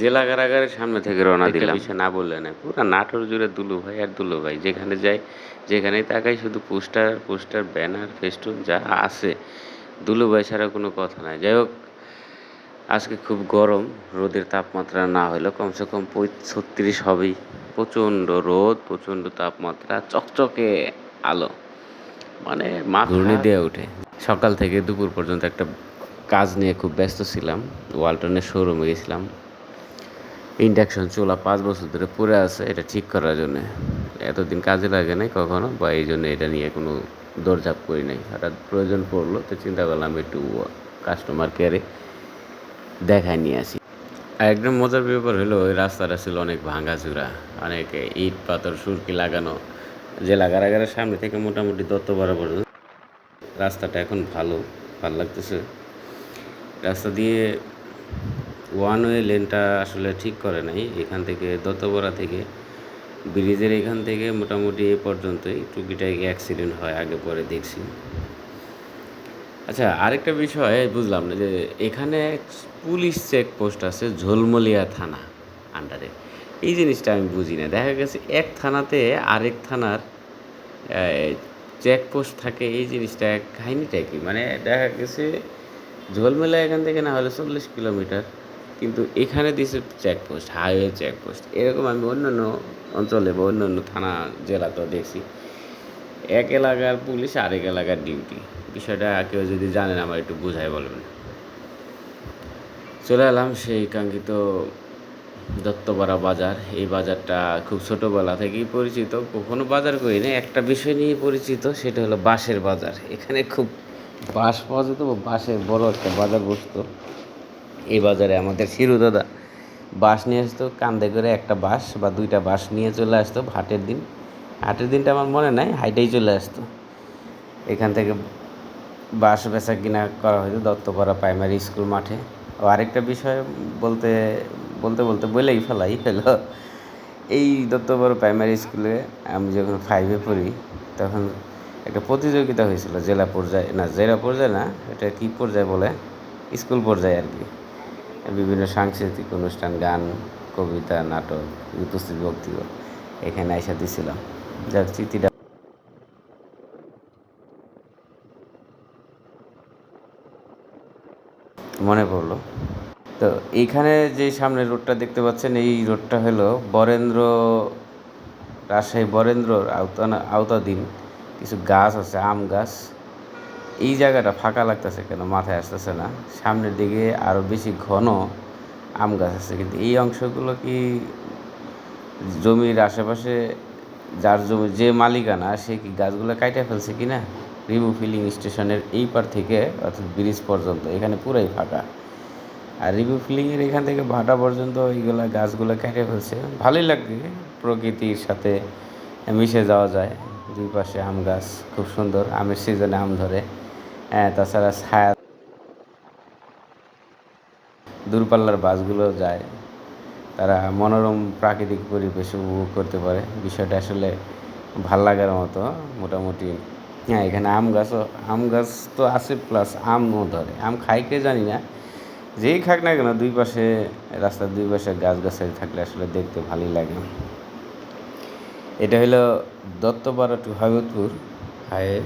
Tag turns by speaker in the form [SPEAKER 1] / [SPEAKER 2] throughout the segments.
[SPEAKER 1] জেলা কারাগারের সামনে থেকে রওনা দিলাম। বিষয় না বললে না পুরো নাটোর জুড়ে দুলু ভাই আর দুলু ভাই যেখানে যাই যেখানেই তাকাই শুধু পোস্টার পোস্টার ব্যানার ফেস্টুন যা আছে দুলু ভাই ছাড়া কোনো কথা নাই। যাই হোক আজকে খুব গরম রোদের তাপমাত্রা না হলেও কমসে কম পঁয় ছত্রিশ হবেই। প্রচণ্ড রোদ প্রচণ্ড তাপমাত্রা চকচকে আলো। মানে মা ঘূর্ণি দিয়ে ওঠে। সকাল থেকে দুপুর পর্যন্ত একটা কাজ নিয়ে খুব ব্যস্ত ছিলাম। ওয়ালটনের শোরুমে গেছিলাম। ইন্ডাকশন চুলা পাঁচ বছর ধরে পড়ে আছে, এটা ঠিক করার জন্য। এতদিন কাজে লাগে নাই কখনো, বা এই জন্য এটা নিয়ে কোনো দরজাপ করি নাই। হঠাৎ প্রয়োজন পড়ল, তো চিন্তা করলাম একটু কাস্টমার কেয়ারে দেখায় নিয়ে আসি। আর একদম মজার ব্যাপার হলো, ওই রাস্তাটা ছিল অনেক ভাঙাচুরা, অনেক ইট পাথর, সুরকি লাগানো। জেলা কারাগারের সামনে থেকে মোটামুটি দত্তপাড়া পর্যন্ত। রাস্তাটা এখন ভালো ভালো লাগতেছে। রাস্তা দিয়ে ওয়ান ওয়ে লেনটা আসলে ঠিক করে নাই। এখান থেকে দত্তপাড়া থেকে, ব্রিজের এখান থেকে মোটামুটি এ পর্যন্তই টুকিটাকি অ্যাক্সিডেন্ট হয়, আগে পরে দেখছি। আচ্ছা আরেকটা বিষয়, বুঝলাম না যে এখানে পুলিশ চেকপোস্ট আছে ঝোলমলিয়া থানা আন্ডারে এই জিনিসটা আমি বুঝি না। দেখা গেছে এক থানাতে আরেক থানার চেকপোস্ট থাকে, এই জিনিসটা কাহিনিটা কি? মানে দেখা গেছে ঝোলমেলা এখান থেকে না হলে চল্লিশ কিলোমিটার কিন্তু এখানে দিছে চেকপোস্ট হাইওয়ে চেকপোস্ট এরকম আমি অন্যান্য অঞ্চলে বা অন্যান্য থানা, জেলাতেও দেখছি। এক এলাকার পুলিশ, আরেক এলাকার ডিউটি বিষয়টা কেউ যদি জানেন আমার একটু বুঝাই বলবেন। চলে এলাম সেই কাঙ্ক্ষিত দত্তপাড়া বাজার। এই বাজারটা খুব ছোটোবেলা থেকেই পরিচিত। কখনো বাজার করি না একটা বিষয় নিয়ে পরিচিত, সেটা হলো বাঁশের বাজার। এখানে খুব বাঁশ পাওয়া যেত বা বাঁশের বড় একটা বাজার বসতো। এই বাজারে আমাদের শিরু দাদা। বাঁশ নিয়ে আসতো, কান্দে করে একটা বাঁশ বা দুইটা বাঁশ নিয়ে চলে আসতো হাটের দিন। হাটের দিনটা আমার মনে নাই, হাইটাই চলে আসতো। এখান থেকে বাঁশ বেচা কিনা করা হয়তো দত্তপাড়া প্রাইমারি স্কুল মাঠে। ও আরেকটা বিষয় বলতে বলতে বলতে বলেই ফেলাই হলো। এই দত্তপাড়া প্রাইমারি স্কুলে আমি যখন ফাইভে পড়ি, তখন একটা প্রতিযোগিতা হয়েছিল, জেলা পর্যায়ে, না, জেলা পর্যায়ে না, এটা কী পর্যায়ে বলে? স্কুল পর্যায়ে আর কি। বিভিন্ন সাংস্কৃতিক অনুষ্ঠান, গান, কবিতা, নাটক, উপস্থিত বক্তব্য এখানে আইসা দিছিলাম যার স্মৃতিটা মনে পড়ল। তো এইখানে যে সামনে রোডটা দেখতে পাচ্ছেন, এই রোডটা হলো বরেন্দ্র রাজশাহী বরেন্দ্রর আওতা আওতাধীন কিছু গাছ আছে, আম গাছ। এই জায়গাটা ফাঁকা লাগতেছে কেন? মাথায় আসতেছে না। সামনের দিকে আরও বেশি ঘন আম গাছ আছে। কিন্তু এই অংশগুলো কি জমির আশেপাশে যার জমি যে মালিকানা, সে কি গাছগুলো কাইটে ফেলছে কি না রিমু ফিলিং স্টেশনের এই পার থেকে, অর্থাৎ ব্রিজ পর্যন্ত, এখানে পুরাই ফাঁকা। আর রিভিউ ফিলিংয়ের এখান থেকে ভাটা পর্যন্ত এইগুলা গাছগুলো কেটে ফেলছে। ভালোই লাগে প্রকৃতির সাথে মিশে যাওয়া যায়। দুই পাশে আম গাছ, খুব সুন্দর। আমের সিজনে আম ধরে। তাছাড়া ছায়া দূরপাল্লার বাসগুলো যায়। তারা মনোরম প্রাকৃতিক পরিবেশ উপভোগ করতে পারে। বিষয়টা আসলে ভালো লাগার মতো, মোটামুটি। হ্যাঁ এখানে আম গাছও, আম গাছ তো আছে, প্লাস আমও ধরে। আম খাইকে জানি না। যেই খাক না কেন, দুই পাশে, রাস্তার দুই পাশে গাছ গাছালি থাকলে আসলে দেখতে ভালোই লাগে। এটা হলো দত্তপাড়া টু হাবিবপুর হায়ে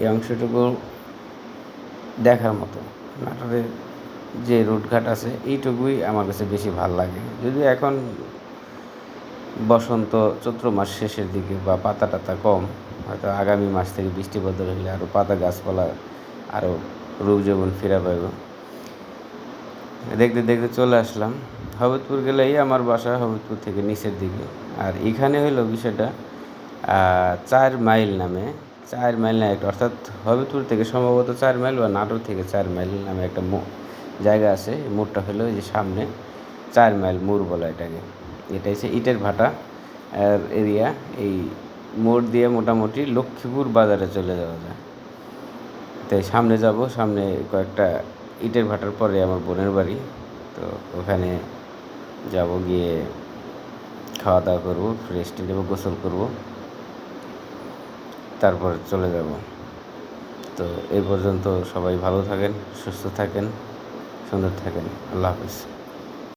[SPEAKER 1] এই অংশটুকু দেখার মতো। নাটোরের যে রুটঘাট আছে, এইটুকুই আমার কাছে বেশি ভালো লাগে। যদিও এখন বসন্ত চৈত্র মাস শেষের দিকে বা পাতা টাতা কম, হয়তো আগামী মাস থেকে বৃষ্টি বদল হলে আরও পাতা গাছপালা আরও রূপ যৌবন ফিরা পাইব। দেখতে দেখতে চলে আসলাম। হবিদপুর গেলেই আমার বাসা হবিদপুর থেকে নিচের দিকে। আর এখানে হলো বিষয়টা চার মাইল নামে চার মাইল না একটা, অর্থাৎ হবিবপুর থেকে সম্ভবত চার মাইল বা নাটোর থেকে চার মাইল নামে একটা জায়গা আছে মোড়টা হলো যে সামনে চার মাইল মোড় বলা এটাকে। এটা হচ্ছে ইটের ভাটা, আর এরিয়া এই মোড় দিয়ে মোটামুটি লক্ষ্মীপুর বাজারে চলে যাওয়া যায়। তাই সামনে যাব, সামনে কয়েকটা ইটের ভাটার পরে আমার বোনের বাড়ি, তো ওখানে যাব গিয়ে খাওয়া দাওয়া করব রেস্ট নেব, গোসল করব। তারপর চলে যাব। তো এই পর্যন্ত সবাই ভালো থাকেন, সুস্থ থাকেন, সুন্দর থাকেন। আল্লাহ হাফিজ।